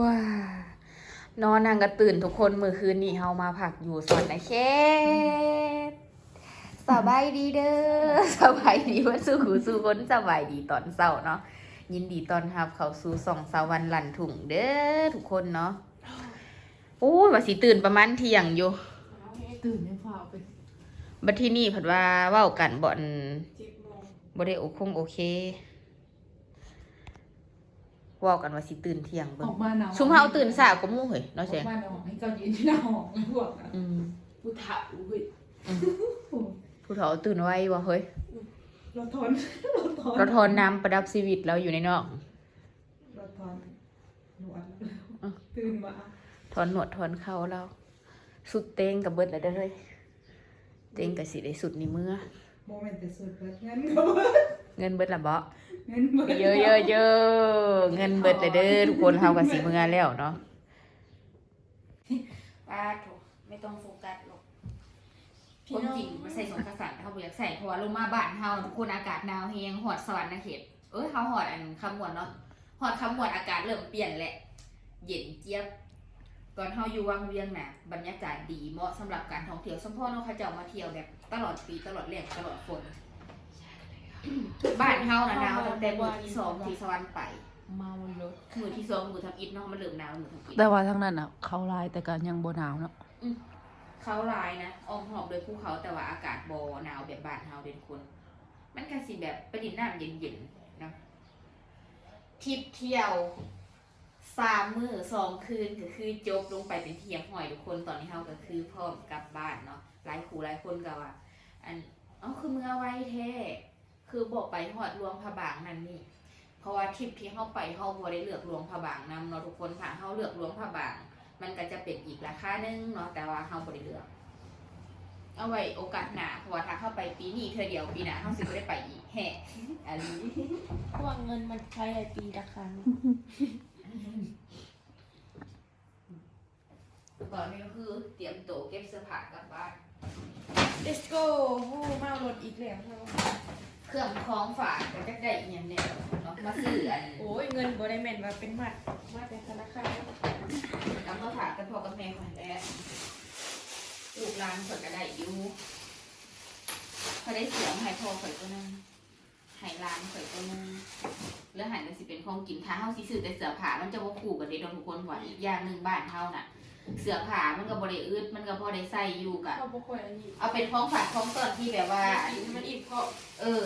ว้านอนนางก็ตื่นทุกคนเมื่อคืนนี้เฮามาผักอยู่สวนนะเคสสบายดีเด้อสบายดีว่าสู้หูสู้คนสบายดีตอนเช้าเนาะยินดีตอนรับเขาสู่สองสาววันหลันถุงเด้อทุกคนเนาะโอ้ยว่าสิตื่นประมาณเที่ยงอยู่ตื่นไม่พอไปบัดที่นี่ผัดว่าเว้ากันบ่อนบโมงบ่ได้โอคงโอเค เว้ากันว่าสิตื่นเที่ยงอเบิ่องกมาหนาวชุมเฮาตื่นสายก็มู่เฮ้ยออเนาะกเสียมาหนาวให้เจ้ายืนที่หน้าห้องแล้วพวกน่ะอืมผู้ถ่าอุ้ยอืมผู้เฒ่าตื่นไวบ่เฮ้ยเราทนเราทนเราทอนน้ำประดับชีวิตเราอยู่ในนอก เราทนหนวดอะตื่นมาทอนหนวดทอนเข่าเราสุดเต้งกับเบิดแล้วเด้อเฮ้ยเต้งก็สิได้สุดในเมื่อ โมเมนต์แต่สุดเบิดเงินก็เบิดเงินเบิดละบ่ เงินเบิดเยอะเยอะเยอะเงินเบิดเลยเด้อทุกคนเฮาก็สิเมื่อแล้วเนาะป้าโถไม่ต้องโฟกัสหรอกความจริงมันใส่สงกระสันเขาบ่อยากใส่เพราะว่าลงมาบ้านเฮาทุกคนอากาศหนาวแฮงหอดสวรรค์นะเขตเอ้ยเฮาหอดอันคำมวนเนาะหอดคำมวนอากาศเริ่มเปลี่ยนแหละ เย็นเจี๊ยบตอนเฮาอยู่วังเวียงน่ะบรรยากาศดีเหมาะสำหรับการท่องเที่ยวสมพ่อเนาะเขาเจ้ามาเที่ยวแบบตลอดปีตลอดแรงตลอดฝน บ้านเฮาน่ะหนาวตั้งแต่มื้อที่สองที่สวรรค์ไปเมามันลดมื้อที่สองมื้อทำอิฐเนาะมันเริ่มหนาวมื้อทำอิฐแต่ว่าทั้งนั้นอะ เขาลายแต่ก็ยังบ่หนาวเนาะเขาหลายนะอ้อมหอบโดยภูเขาแต่ว่าอากาศบหนาวแบบบ้านเฮาเด่นคนมันก็สิแบบไปดินน้ำเย็นๆนะทริปเที่ยวสามมือสองคืนก็คือจบลงไปเป็นเทียมหอยทุกคนตอนนี้เฮาก็คือพร้อมกลับบ้านเนาะหลายครูหลายคนก็ว่า อันเอ๋อคือเมื่อไว้แท้ คือบอกไปหอดรวงพระบางนั่นนี่ เพราะว่าทริปที่เฮาไปเฮาบ่ได้เลือกรวงพระบางนำเนาะทุกคนถ้าเฮาเลือกรวงพระบาง มันก็จะเป็นอีกราคาหนึงเนาะแต่ว่าเฮาบ่ได้เลือก เอาไว้โอกาสหน้าเพราะว่าถ้าเข้าไปปีนี้เธอเดียวปีหน้าเฮาสิบ่ได้ไปอีกแฮะอันนี้เพราะว่าเงินมันใช้รายปีละครั้งตอนนี้ก็คือเตรียมโตวเก็บเสื้อผ้ากลับบ้าน Let's go โอ้เมารถอีกแล้วใช่ไหม เครื่องคล้องฝากก็จะได้อีกอย่างแนวเนาะมาซื้ออันโอ้ยเงินบ่ได้แม่นว่าเป็นมัดมาแต่ธนาคารนำมาฝากกันพ่อกับแม่ของแล้ลูกหลานเพิ่นก็ได้อยู่เขาได้เสียงให้พ่อข่อยตัวหนึงให้หลานข่อยตัวหนึงแล้วใหายก็สิเป็นของกินถ้าเฮาสิซื้อแต่เสื้อผ้ามันจะบ่คู่กันเด้เนาะทุกคนว่าอีกอย่างหนึงบ้านเฮาน่ะ เสื้อผ้ามันก็บ่ได้อึดมันก็พอได้ใส่อยู่กะเขาบ่ค่อยอันนี้เอาเป็นของฝากของต้นที่แบบว่ามันอีกเพราะเออ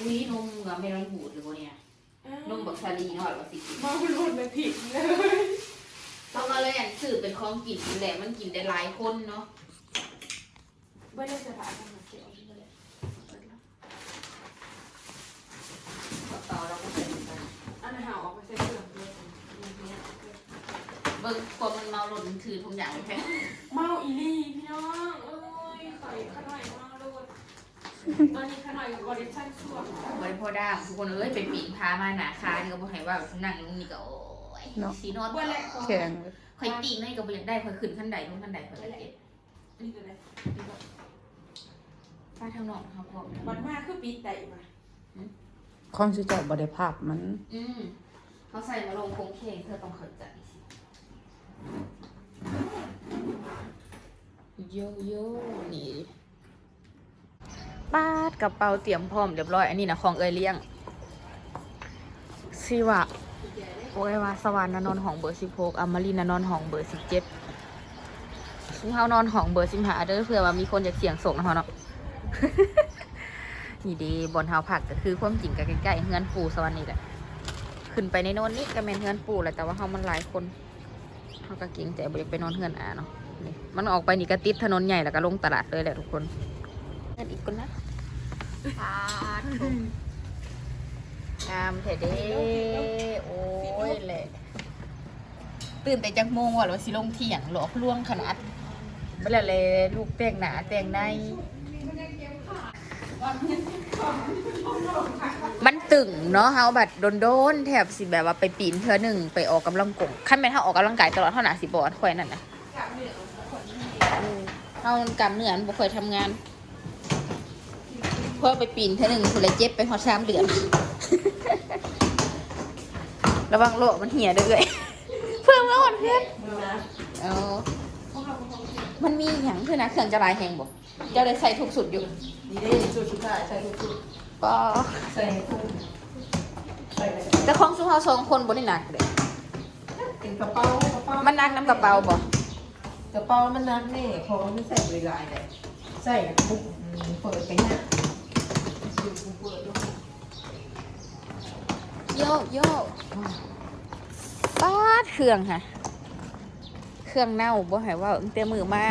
อุ้ยนมเหงือเมลอนหูดหรือบ่เนี่ยนมบักซาลีเนาะหรือว่าสิกินเมารถเลยผิดเลยเราก็เลยอันซื้อเป็นของกินนี่แหละมันกินได้หลายคนเนาะไม่ได้สถานการณ์เสียวเลย กระเป๋าเราก็ใส่ไป อันนั้นหาออกไปใส่เครื่องเลย เบิ่งคนมันเมาหล่นถือทุกอย่างเลยแท้เมาอีลี่พี่น้องเอ้ยไข่ขน่อยมากเลยตอนนี้ขน่อยกับคอลเลคชั่นช่วงบ่ได้พอด้ามทุกคนเอ้ยไปปีนพามาหนาคานี่ก็บ่ให้ว่านั่งลงนี่ก็โอ้ยเนาะ สีนอนเมื่อไรแข็งข่อยตีนนี่ก็บ่อยากได้ข่อยขึ้นขั้นใดลงขั้นใดข่อยก็เก็บนี่ตัวไหนป้าทางนอกนะครับพ่อมันมากคือปีไตมาของสิเจ้าบ่ได้ภาพมัน อืมเขาใส่มาลงโค้งเคงเธอต้องเข้าใจสิ โยโย่นี่ปาดกระเป๋าเตรียมพร้อมเรียบร้อย อันนี้นะของเอยเลี้ยงสิวะโอ้ยวาสวรรค์นะนอนห้องเบอร์สิบหกอมรินทร์นะนอนห้องเบอร์สิบเจ็ดซึ่งเฮานอนห้องเบอร์สิบห้าเด้อเผื่อว่ามีคนอยากเสี่ยงส่งนะเฮาเนาะนี่ดีบนเฮาผักก็คือความจริงกับใกล้ๆเฮือนปู่สวรรค์นี่แหละขึ้นไปในโน่นนี่ก็แม่นเฮือนปู่แหละแต่ว่าเฮามันหลายคน เฮาก็เก่งใจบ่อยไปนอนเฮือนอาเนาะนี่มันออกไปนี่ก็ติดถนนใหญ่แล้วก็ลงตลาดเลยแหละทุกคนเงินอีกคนนะปาดโถ่งามแท้เด้โอ้ยแหละตื่นแต่จักโมงว่าเราสิลงเที่ยงหลอกล่วงขนาดเมื่อไรลูกแต่งหนาแต่งใน มันตึงเนาะเฮาแบบโดนๆแถบสิแบบว่าไปปีนเทือหนึ่งไปออกกำลังกงขั้นเป็นเฮาออกกำลังกายตลอดเท่าหนาสิบอดค่อยนั่นนะอืมเฮากำเนื้อมันบ่ค่อยทำงานเพื่อไปปีนเทือหนึ่งคือเลยเจ็บไปหอดสามเดือน ระวังโลกมันเหี่ยเด้อเอ้ยเพิ่มแล้วหมดเพื่อนเอา มันมีอย่างคือนะเครื่องจะลายแหงบ่เจ้าได้ใส่ทุกสุดอยู่นี่ได้ชุดชุดท้ายใส่ชุดชุดก็ใส่คุ้มใส่เลยแต่ของซุมเฮาสองคนบ่ได้หนักเลยเป็นกระเป๋ากระเป๋ามันหนักน้ำกระเป๋าบ่กระเป๋ามันนักแน่ของมันใส่บริลายเลยใส่ปุ๊บอืมเปิดไปเนี่ยซื้อปุ๊บเปิดแล้วโยโย่ป้าดเครื่องค่ะ เครื่องเน่าบ่ให้ว่าตั้งแต่มือมา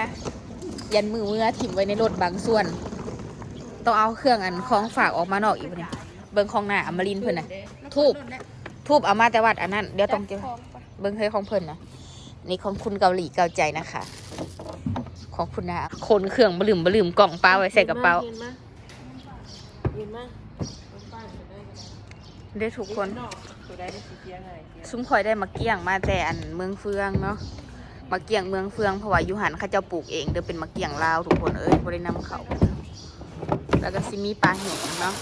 ยันมือเมื่อถิ่มไว้ในรถบางส่วน ต้องเอาเครื่องอันของฝากออกมานอกอีกเนี่ยเบิ่งของหน้าอมรินเพิ่นน่ะทูบทูบเอามาแต่วัดอันนั้นเดี๋ยวต้องเก็บเบิ่งเคยของเพิ่นนะนี่ของคุณเกาหลีเกาใจนะคะ ของคุณนะคนเครื่องบลืมบลืมกล่องเปลาไว้ใส่กระเป๋าได้ทุกคน ซุ้มคอยได้มาเกี้ยงมาแต่อันเมืองเฟืองเนาะ มาเกี้ยงเมืองเฟืองเพราะว่าอยูหันเขาเจ้าปลูกเองเดี๋ยวเป็นมาเกี้ยงลาวทุกคนเอ้ยบ่ได้นำเขาแล้วก็ซิมีปลาเห็ดเนาะ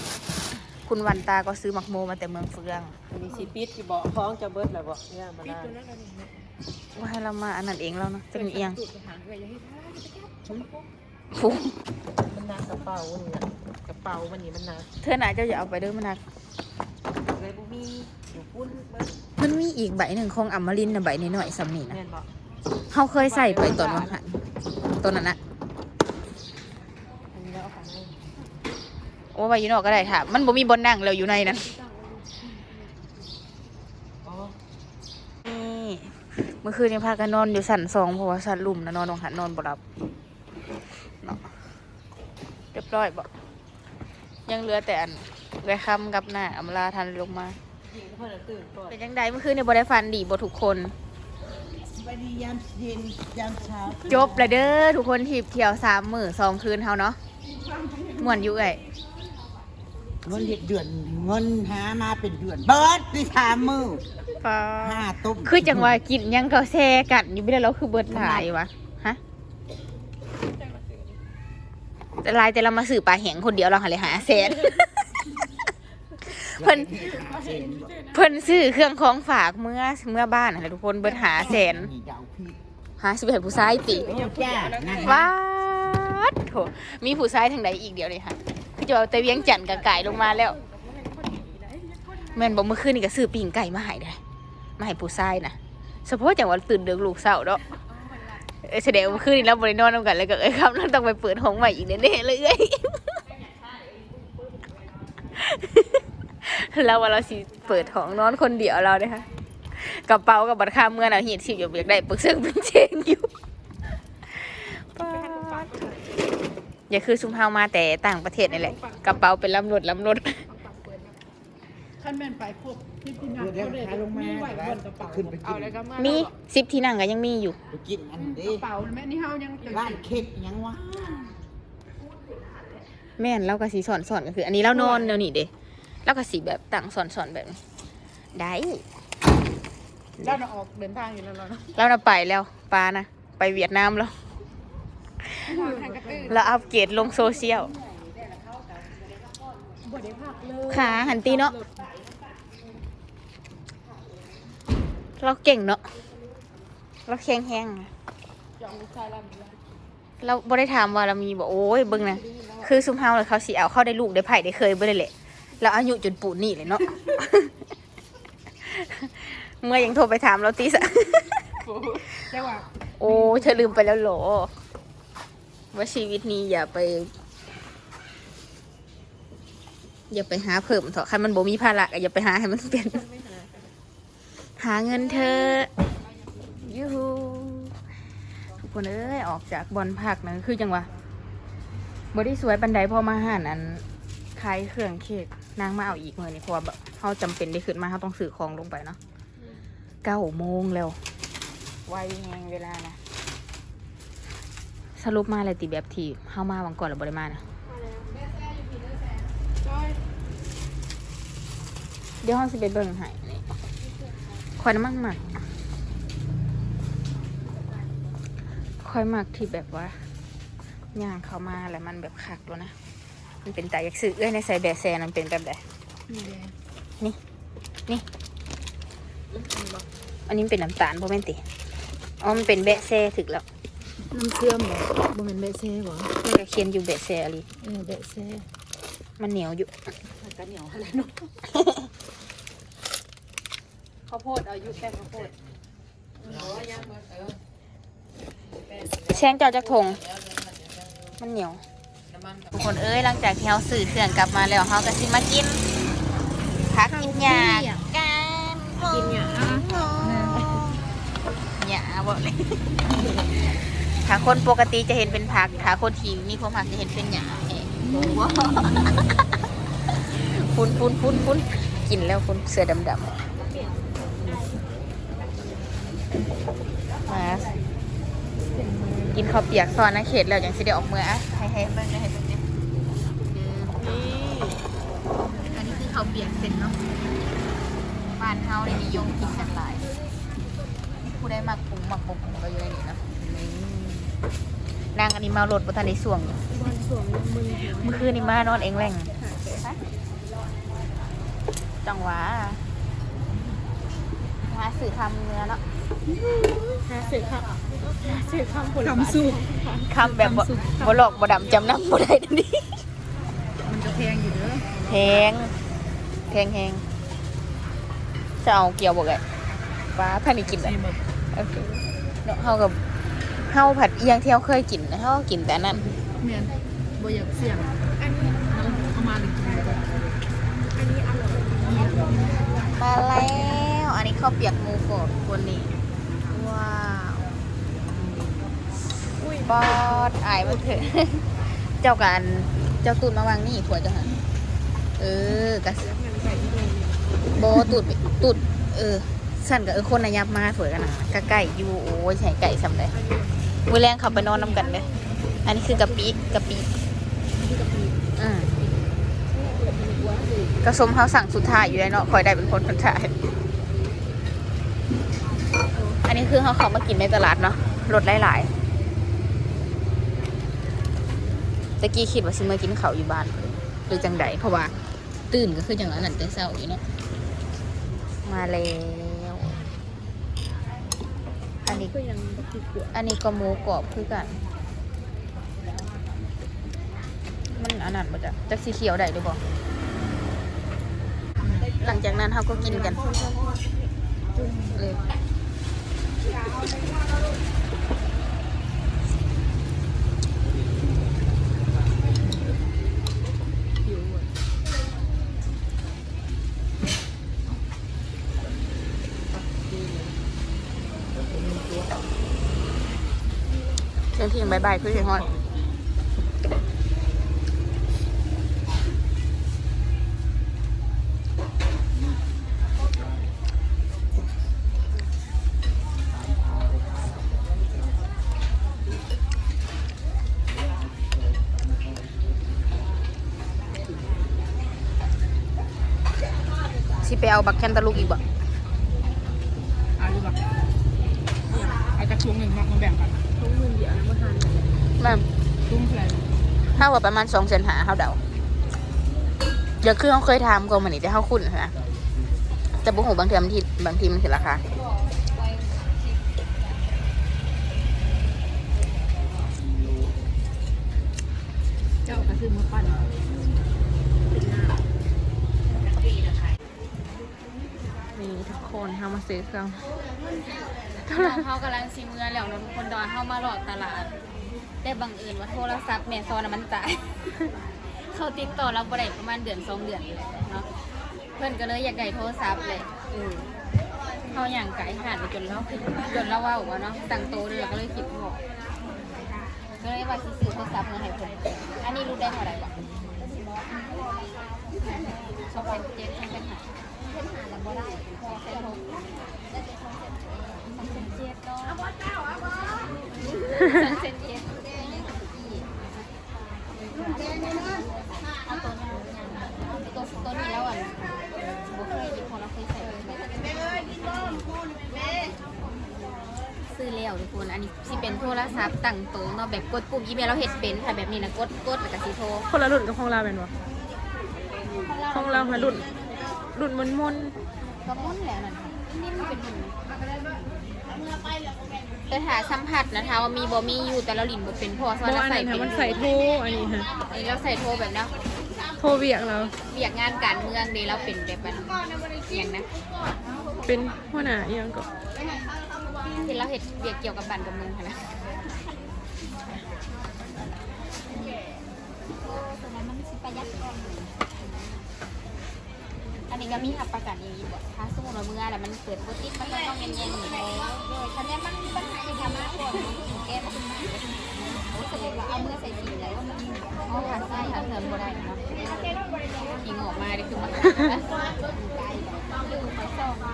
คุณวันตาก็ซื้อมักโมมาแต่เมืองเฟืองมีสีปิดที่บอกคล้องจะเบิดแล้วบอกเนี่ยมาได้ว่าให้เรามาอันนั้นเองแล้วเนาะจะมีเอียงตูดไปหางเลยอย่าให้ท่าจะไปจับฟูมันนักกระเป๋านี่นะกระเป๋ามันนี่มันนักเธอหนาเจ้าอย่าเอาไปเด้อมันนักเลยบุมีอยู่ปุ้นเบิดมันมีอีกใบหนึ่งของอมรินทร์นะใบน้อยๆสำนี่นะแม่นบอก เขาเคยใส่ไปตอนวันหันตอนนั้นนะอันนี้แล้วเอาของให้โอ้ใบอยูนอกก็ได้ค่ะ มันบ่มีบนนั่งแล้วอยู่ในนั้นอ๋อนี่เมื่อคืนนี้พากันนอนอยู่สันสองเพราะว่าสันลุ่มนะนอนลงหันนอนบ่หลับเนาะเรียบร้อยบ่ยังเหลือแต่อันเรือคำกับหน้าอำลาทันลงมาหญิงเพื่อนตื่นก่อนเป็นยังไงเมื่อคืนนี่บ่ได้ฟันดีบ่ทุกคน ไปดียามเย็นยามเช้าจบเลยเด้อทุกคนทีบเที่ยวสามมื้อสองคืนเฮาเนาะม่วนอยู่ไอ้ยเงินเดือนเดือนเงินหามาเป็นเดือน เบิร์ดที่สามมือฟ้าห้าตุ้มคือจังว่ากินหยังก็แซ่กันอยู่ไม่ได้แล้วคือเบิดหลายวะฮะแต่ลายแต่เรามาสื่อปลาแหงคนเดียวเราหาเลยหาแสน เพิ่นเพิ่นซื้อเครื่องของฝากเมื่อเมื่อบ้านอะทุกคนเบิดหาแสนนี่าพี่หาสิบเอ็ดผู้ชายติว้าดโถมีผู้ชายทางใดอีกเดียวเลยค่ะคือจะเอาแต่เวียงจันทน์กับไก่ลงมาแล้วแม่นบอกเมื่อคืนนี่ก็ซื้อปิ้งไก่มาให้เลยมาให้ผู้ชายนะเฉพาะจังหวะตื่นเดือกลูกเศร้าเนาะเอ้ยแสดงว่าเมื่อคืนนี้เราบริโนอนกันเลยก็เอ้ยครับเราต้องไปเปิดห้องใหม่อีกแน่ๆเลย เอ้ยเราว่าเราสิเปิดห้องนอนคนเดียวเราเนี่ยค่ะกระเป๋ากับบัตรค่าเมื่อเราเห็นสิบอยู่อยากได้ปึกเสื้อเป็นเชงอยู่ป๊าดอย่าคือซุมเฮามาแต่ต่างประเทศนี่แหละกระเป๋าเป็นลำรถลำรถขั้นแม่นไปพบที่พี่นักเดี๋ยวเขาเดี๋ยวเลยหาลงมาไหวแล้วบนกระเป๋าขึ้นไปเอากินแล้วก็มามีสิบที่นั่งก็ยังมีอยู่ไปกินอันกนี้ระเป๋าแม่นี่เฮายังตื่นร้านเค้กยังวะแม่นเราก็สีสอนสอนก็คือ อันนี้เรานอนเดี๋ยวนี้เด้ เราก็สีแบบต่างสอนสอนแบบนี้ได้เราน่ะออกเดินทางอยู่แล้วเราเนาะเราน่ะไปแล้วปานะไปเวียดนามแล้ว ทางกระตื้อเราอัปเกรดลงโซเชียลบ่ได้พักเลยขาหันตีเนาะเราเก่งเนาะเราแข็งแห้งอะจองลูกชายลำอยู่แล้วเราบ่ได้ถามว่าเรามีบอกโอ้ยเบิ่งนะคือซุมเฮาเลยเขาสิเอาเข้าได้ลูกได้ไผ่ได้เคยบ่ได้แหละ เราอายุจนปูนนี่เลยเนาะ เมื่อยังโทรไปถามเราตีสะแต่ว่าโอ้เธอลืมไปแล้วเหรอ ว่าชีวิตนี้อย่าไป อย่าไปหาเพิ่มเถอะคันมันบ่มีภาระก็อย่าไปหาให้มันเป็นหาเงินเธอะยูฮูทุกคนเอ้ย ออกจากบอลพักนะคือจังหวะบได้สวยบันไดพอมาหานอันขายเครื่องเค้ก นางมาเอาอีกเมื่อนี่เพราะว่าแบบเขาจำเป็นได้ขึ้นมาเขาต้องสื่อของลงไปเนาะเก้าโมงแล้วไวแหงเวลานะสรุปมาเลยติแบบที่เข้ามาวังก่อนหรือบริมานะจ้อยเดี๋ยวห้องสิไปเบิ่งให้นี่คอยน้ำมันหมักคอยหมักที่แบบว่าย่างเข้ามาแล้วมันแบบคักแล้วนะ มันเป็นตาอยากซื้อเอ้ยในใส่แบะแซนมันเป็นแบบใดนี่แหละนี่อันนี้มันเป็นน้ำตาลเพราะแม่นติอ๋อมันเป็นเบะเซ่ถึกแล้วน้ำเชื่อมบ่บ่แม่นเบะเซ่บ่มันก็เคียนอยู่เบะเซ่อะไรเออเบะเซ่มันเหนียวอยู่มันก็เหนียวอะไรเนาะข้าวโพดเอาอยู่แค่ข้าวโพดแซงเจ้าจักทงมันเหนียว ทุกคนเอ้ยหลังจากที่เราสื่อเครื่องกลับมาแล้วเราก็สิมากินพักกินหยากันกินหยาหยาบอกเลยถ้าคนปกติจะเห็นเป็นผักถ้าคนที่มีความผักจะเห็นเป็นหยาเองฟุ้นฟุ้นฟุ้นฟุ้นกินแล้วฟุ้นเสือดำดำมา กินข้าวเปียกซอนนะเขตแล้วยังสิได้ออกเมื่ออะให้ให้เบิ่งได้ให้เบิ่งได้นี่อันนี้คือข้าวเปียกเสร็จเนาะบ้านเฮาได้นิยมกินกันหลาย ผู้ได้มักปรุงมักบ่ปรุงก็อยู่ในนี้เนาะนี่นางอันนี้มารถบ่ทันได้ส่วงอยู่วันสวงมึงเมื่อคืนนี้มานอนเองแหล่งจังหวะหาสื่อคำเนื้อเนาะ หาเสือครับหาเสือคำผลคำสู้คำแบบบ่บ่หลอกบ่ดำจำนำบ่ได้นั่นดิมันก็แพงอยู่เด้อแพงแพงแพงจะเอาเกี่ยวบอกไงป้าท่านนี่กินเลยนี่แบบโอเคเนาะเฮากับเฮาผัดอีหยังที่เฮาเคยกินนะเฮากินแต่อันนั้นแม่นบ่อยากเสี่ยงเอามาหนึ่งกินเลยมาแล้ว อันนี้ข้าวเปียกหมูกรอบคนนี้ ว้าวบอดอายมันเถอะเจ้ากันเจ้าตูดมาวางนี่ผัวจ้าหันเออกะโบตูดตูดเออสั่นกับเออคนนายับมาสวยกันนะกะไก่ยูโอ้ยใช่ไก่สำเลยมือแรงเขาไปนอนน้ำกันเลยอันนี้คือกะปิกะปิอืมกระสมเขาสั่งสุดท้ายอยู่เลยเนาะคอยได้เป็นคนสุดท้าย อันนี้คือเขาเขามากินในตลาดเนาะรถหลายๆตะกี้คิดว่าซิมากินเขาอยู่บ้านหรือจังใดเพราะว่า ตื่นก็คือจังนั้นนั่นแต่เช้าอยู่เนาะมาแล้วอันนี้ก็ยังบ่คิดกลัวอันนี้ก็หมูกรอบคือกันมันอันนั้นบ่จ้ะจักสีเขียวได้หรือบ่าหลังจากนั้นเขาก็กินกันเลย เที่ยงบายบายคือเสียงฮอน ไปเอาบักแคนตาลูกอีกบ่เอาอยู่บ่เอาจากช่วงหนึ่งมามาแบ่งกันแม่นตุ้มอะไรถ้าว่าประมาณสองเซนหาเขาเดาเดี๋ยวคือเขาเคยทำก็มันนี่แต่เขาคุ้นนะแต่บุหูบางทีมันที่บางทีมันถึงราคาเจ้าก็ซื้อมาปั้นนี่ คนเขามาซื้อเครื่องเขากำลังซีเมือแล้วนะทุกคนตอนเขามาหลอดตลาด ได้บังเอิญว่าโทรศัพท์แม่ซอนนะมันตายเขาติดต่อเราบ่ได้ประมาณเดือนสองเดือนเนาะเพื่อนก็เลยอยากได้โทรศัพท์เลยเออเขาอย่างไก่หาดไปจนเราจนเราว่าว่าเนาะตั้งโตเลยเราก็เลยคิดบอกก็เลยว่าสิซื้อโทรศัพท์มาให้เพิ่นอันนี้รู้ได้เท่าไหร่บ้างสองพันเจ็ด สองพันห้าเซนเจ็ดเอาตัวนี้ตัวตัวนี้แล้วอะบุเคยหยิบของเราเคยใส่ซื้อแล้วทุกคนอันนี้สิเป็นโทรศัพท์ตั้งโตะเนาะแบบกดปุ่มอีเมลเราเห็ดเป็นค่ะแบบนี้นะกดกดแล้วก็สิโทรคนละรุ่นกับของเราเป็นวะของเรามารุ่น รุ่นมนมนก็มุ่นแล้วนั่นค่ะแต่ถ้าสัมผัสนะถ้าว่ามีบ่มีอยู่แต่เราหลินบ่เป็นเพราะว่าบ่เราอันใส่นั้นเป็ค่ะนมันใส่โทอันนี้ค่ะอันนี้เราใส่โทรแบบเนาะโทเวียกเราเวียกงานการเมืองเดยเราเป็นแบบมันเอียงนะเป็นหัวหน้าอิหยังก็ที่เราเห็ดเวียกเกี่ยวกับบ้านกับเมืองค่ะนะอันนี้ นี้ก็มีหับประกันอย่างนี้บ่ถ้าสมมติว่าเมื่อแล้วมันเกิดบติดมันก็ต้องเย็นๆอยู่แล้วคันนี้มันมีปัญหาอยู่ทำมาก่อนแก้ปัญหาโอ้สมมติว่าเอามือใส่สีแล้วมันเอาขาใส่ขาเทิมบ่ได้เนาะขิงออกมาได้คือมันไกลอยู่ไปสอง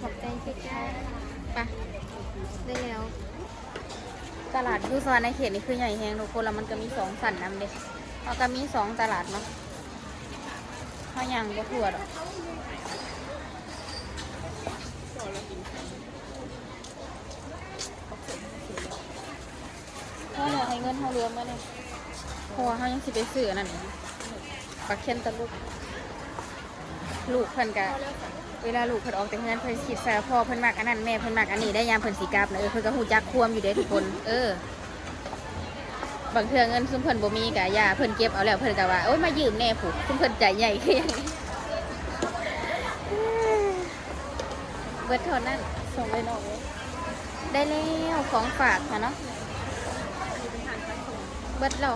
ขอบใจพี่จ้าไปได้แล้ว ตลาดยูซอนในเขตนี่คือใหญ่แฮงทุกคนแล้วมันก็มีสองสันนำเด็แล้วก็มีสองตลาดเนาะข้าวยังก็ถั่วดอกเพราะเราให้เงินเขาเรือมาเนี่ยเพราะว่าเขายังสิไปซื้ออันนั่นปลาเค็นตะลุก ลูกเพิ่นกะ เวลาลูกเพิ่นออกแต่งานเพิ่นคิดใส่พ่อเพิ่นมักอันนั้นแม่เพิ่นมักอันนี้ได้ยามเพิ่นสิกลับนะเออเพิ่นก็ฮู้จักความอยู่เด้ทุกคน เออบางเทื่อเงินซุมเพิ่นบ่มีกะย่าเพิ่นเก็บเอาแล้วเพิ่นก็ว่าโอ๊ยมายืมแน่ผูกซุมเพิ่นใจใหญ่คือหยังเบิดเท่านั้นส่งไปนอกเลยได้แล้วของฝากค่ะเนาะเบิดแล้ว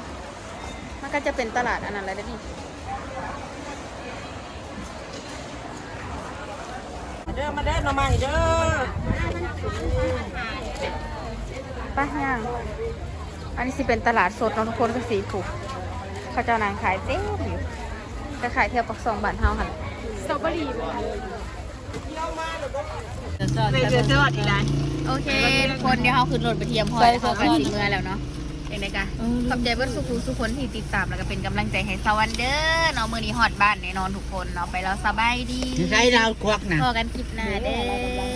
มันก็จะเป็นตลาดอันนั้นแหละเด้อนี่ ด้อมาเด้อหน่อไม้เด้อป้าย่าง อันนี้สิเป็นตลาดสดเนาะทุกคนก็สีผูกเขาเจ้านางขายเต็มอยู่จะขายเที่ยบกับสองบาทเท่าค่ะสตรอเบอรี่บ่เวเจอดอีกแล้วโอเคทุกคนเดี๋ยวเขาขึ้นรถไปเทียมพอยเขากันสีเมื่อแล้วเนาะ เองไงกันขอบใจเบิร์ดสุขุสุขคนที่ติดตามแล้วก็เป็นกำลังใจให้สวันเดอร์เนาะมือนี้ฮอดบ้านแน่นอนทุกคนเนาะไปแล้วสบายดี ใช้เราควักนะ พอกันคลิปหน้าเด้อ